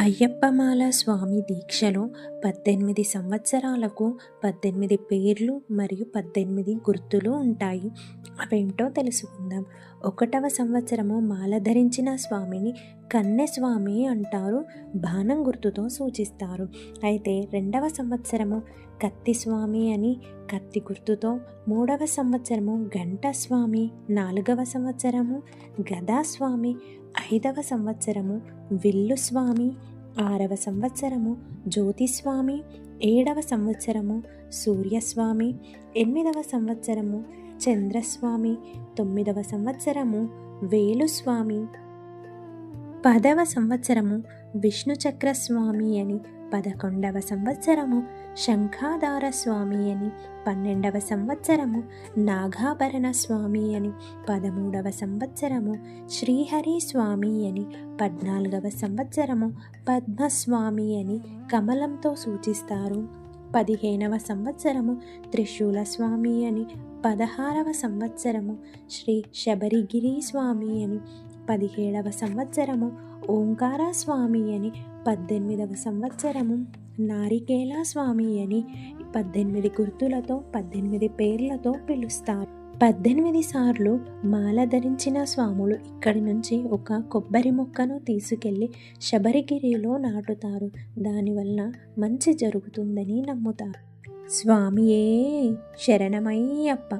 అయ్యప్పమాల స్వామి దీక్షలో పద్దెనిమిది సంవత్సరాలకు పద్దెనిమిది పేర్లు మరియు పద్దెనిమిది గుర్తులు ఉంటాయి. అవేంటో తెలుసుకుందాం. ఒకటవ సంవత్సరము మాల ధరించిన స్వామిని కన్నెస్వామి అంటారు బాణం గుర్తుతో సూచిస్తారు. అయితే రెండవ సంవత్సరము కత్తి స్వామి అని కత్తి గుర్తుతో మూడవ సంవత్సరము గంట స్వామి నాలుగవ సంవత్సరము గదాస్వామి ఐదవ సంవత్సరము విల్లు స్వామి ఆరవ సంవత్సరము జ్యోతిస్వామి ఏడవ సంవత్సరము సూర్యస్వామి ఎనిమిదవ సంవత్సరము చంద్రస్వామి తొమ్మిదవ సంవత్సరము వేలుస్వామి పదవ సంవత్సరము విష్ణు చక్రస్వామి అని పదకొండవ సంవత్సరము శంఖాధార స్వామి అని పన్నెండవ సంవత్సరము నాగాభరణ స్వామి అని పదమూడవ సంవత్సరము శ్రీహరి స్వామి అని పద్నాలుగవ సంవత్సరము పద్మస్వామి అని కమలంతో సూచిస్తారు. పదిహేనవ సంవత్సరము త్రిశూల స్వామి అని పదహారవ సంవత్సరము శ్రీ శబరిగిరి స్వామి అని పదిహేడవ సంవత్సరము ఓంకార స్వామి అని పద్దెనిమిదవ సంవత్సరము నారికేల స్వామి అని పద్దెనిమిది గుర్తులతో పద్దెనిమిది పేర్లతో పిలుస్తారు. పద్దెనిమిది సార్లు మాల ధరించిన స్వాములు ఇక్కడి నుంచి ఒక కొబ్బరి మొక్కను తీసుకెళ్ళి శబరిగిరిలో నాటుతారు. దానివల్ల మంచి జరుగుతుందని నమ్ముతారు. స్వామియే శరణమయ్యప్ప!